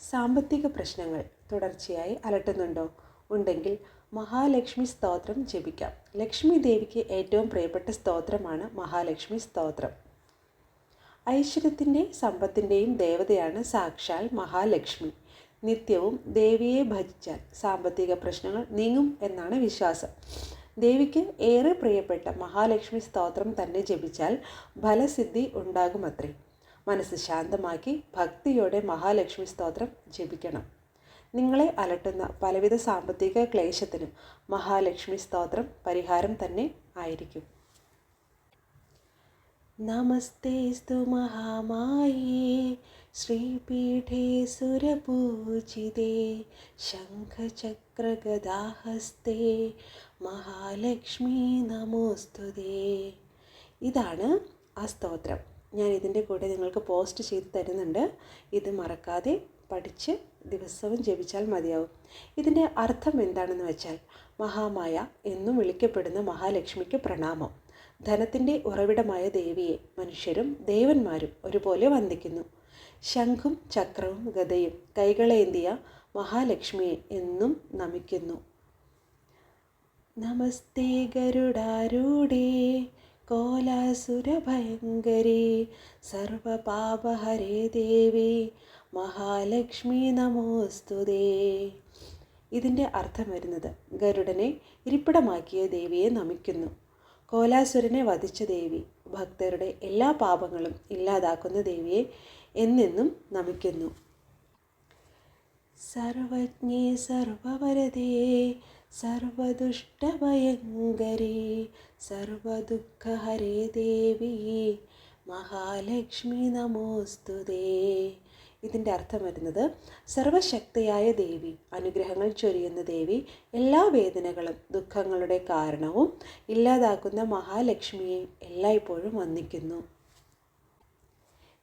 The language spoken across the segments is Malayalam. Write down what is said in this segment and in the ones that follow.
സാമ്പത്തിക പ്രശ്നങ്ങൾ തുടർച്ചയായി അലട്ടുന്നുണ്ടോ? ഉണ്ടെങ്കിൽ മഹാലക്ഷ്മി സ്തോത്രം ജപിക്കാം. ലക്ഷ്മി ദേവിക്ക് ഏറ്റവും പ്രിയപ്പെട്ട സ്തോത്രമാണ് മഹാലക്ഷ്മി സ്തോത്രം. ഐശ്വര്യത്തിന്റെ സമ്പത്തിന്റെയും ദേവതയാണ് സാക്ഷാൽ മഹാലക്ഷ്മി. നിത്യവും ദേവിയെ ഭജിച്ചാൽ സാമ്പത്തിക പ്രശ്നങ്ങൾ നീങ്ങും എന്നാണ് വിശ്വാസം. ദേവിക്ക് ഏറെ പ്രിയപ്പെട്ട മഹാലക്ഷ്മി സ്തോത്രം തന്നെ ജപിച്ചാൽ ഫലസിദ്ധി ഉണ്ടാകുമത്രേ. മനസ്സ് ശാന്തമാക്കി ഭക്തിയോടെ മഹാലക്ഷ്മി സ്തോത്രം ജപിക്കണം. നിങ്ങളെ അലട്ടുന്ന പലവിധ സാമ്പത്തിക ക്ലേശത്തിനും മഹാലക്ഷ്മി സ്തോത്രം പരിഹാരം തന്നെ ആയിരിക്കും. നമസ്തേസ്തു മഹാമായേ ശ്രീപീഠേ സുരപൂജിതേ ശംഖചക്രഗദാഹസ്തേ മഹാലക്ഷ്മി നമോസ്തുതേ. ഇതാണ് ആ സ്തോത്രം. ഞാൻ ഇതിന്റെ കൂടെ നിങ്ങൾക്ക് പോസ്റ്റ് ചെയ്ത് തരുന്നുണ്ട്. ഇത് മറക്കാതെ പഠിച്ച് ദിവസവും ജപിച്ചാൽ മതിയാവും. ഇതിന്റെ അർത്ഥം എന്താണെന്ന് വെച്ചാൽ മഹാമായ എന്നും വിളിക്കപ്പെടുന്ന മഹാലക്ഷ്മിക്ക് പ്രണാമം. ധനത്തിന്റെ ഉറവിടമായ ദേവിയെ മനുഷ്യരും ദേവന്മാരും ഒരുപോലെ വന്ദിക്കുന്നു. ശംഖും ചക്രവും ഗതയും കൈകളേന്തിയ മഹാലക്ഷ്മിയെ എന്നും നമിക്കുന്നു. നമസ്തേ ഗരുഡാരൂഢേ. കോലാസുരഭയങ്കരേ സർവപാപഹരേ ദേവി മഹാലക്ഷ്മി നമോസ്തുതേ ഇതിന്റെ അർത്ഥം വരുന്നത് ഗരുഡനെ ഇരിപ്പിടമാക്കിയ ദേവിയെ നമിക്കുന്നു. കോലാസുരനെ വധിച്ച ദേവി ഭക്തരുടെ എല്ലാ പാപങ്ങളും ഇല്ലാതാക്കുന്ന ദേവിയെ എന്നെന്നും നമിക്കുന്നു. സർവജ്ഞേ സർവവരതേ സർവദുഷ്ടഭയങ്കരേ സർവദുഃഖഹരേ ദേവി മഹാലക്ഷ്മി നമോസ്തുതേ ഇതിന്റെ അർത്ഥം വരുന്നത് സർവശക്തിയായ ദേവി അനുഗ്രഹങ്ങൾ ചൊരിയുന്ന ദേവി എല്ലാ വേദനകളും ദുഃഖങ്ങളുടെ കാരണവും ഇല്ലാതാക്കുന്ന മഹാലക്ഷ്മിയെ എല്ലായ്പ്പോഴും വന്ദിക്കുന്നു.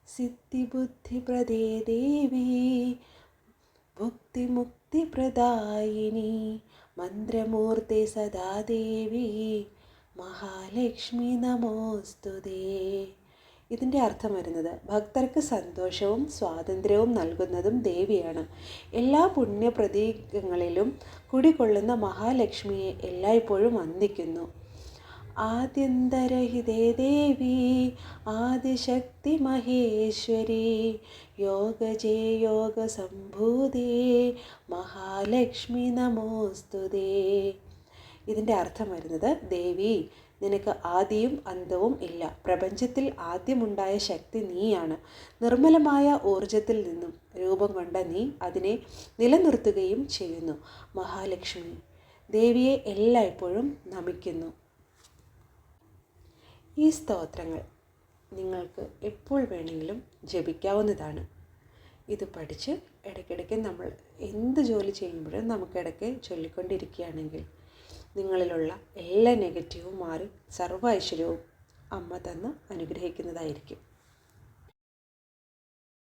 സിദ്ധിബുദ്ധിപ്രദേ ദേവി ഭുക്തിമുക്തിപ്രദായിനി മന്ത്രമൂർത്തി സദാ ദേവി മഹാലക്ഷ്മി നമോസ്തുതേ ഇതിന്റെ അർത്ഥം വരുന്നത് ഭക്തർക്ക് സന്തോഷവും സ്വാതന്ത്ര്യവും നൽകുന്നതും ദേവിയാണ്. എല്ലാ പുണ്യപ്രതീകങ്ങളിലും കുടികൊള്ളുന്ന മഹാലക്ഷ്മിയെ എല്ലായ്പ്പോഴും വന്ദിക്കുന്നു. ആദ്യന്തരഹിതേ ദേവി ആദിശക്തി മഹേശ്വരി യോഗജേ യോഗ സംഭൂതേ മഹാലക്ഷ്മി നമോസ്തുതേ. ഇതിന്റെ അർത്ഥം വരുന്നത് ദേവി നിനക്ക് ആദിയും അന്തവും ഇല്ല. പ്രപഞ്ചത്തിൽ ആദ്യമുണ്ടായ ശക്തി നീയാണ്. നിർമ്മലമായ ഊർജത്തിൽ നിന്നും രൂപം കൊണ്ട നീ അതിനെ നിലനിർത്തുകയും ചെയ്യുന്നു. മഹാലക്ഷ്മി ദേവിയെ എല്ലായ്പ്പോഴും നമിക്കുന്നു. ഈ സ്തോത്രങ്ങൾ നിങ്ങൾക്ക് എപ്പോൾ വേണമെങ്കിലും ജപിക്കാവുന്നതാണ്. ഇത് പഠിച്ച് ഇടയ്ക്കിടയ്ക്ക് നമ്മൾ എന്ത് ജോലി ചെയ്യുമ്പോഴും നമുക്കിടയ്ക്ക് ചൊല്ലിക്കൊണ്ടിരിക്കുകയാണെങ്കിൽ നിങ്ങളിലുള്ള എല്ലാ നെഗറ്റീവും മാറി സർവ ഐശ്വര്യവും അമ്മ തന്ന് അനുഗ്രഹിക്കുന്നതായിരിക്കും.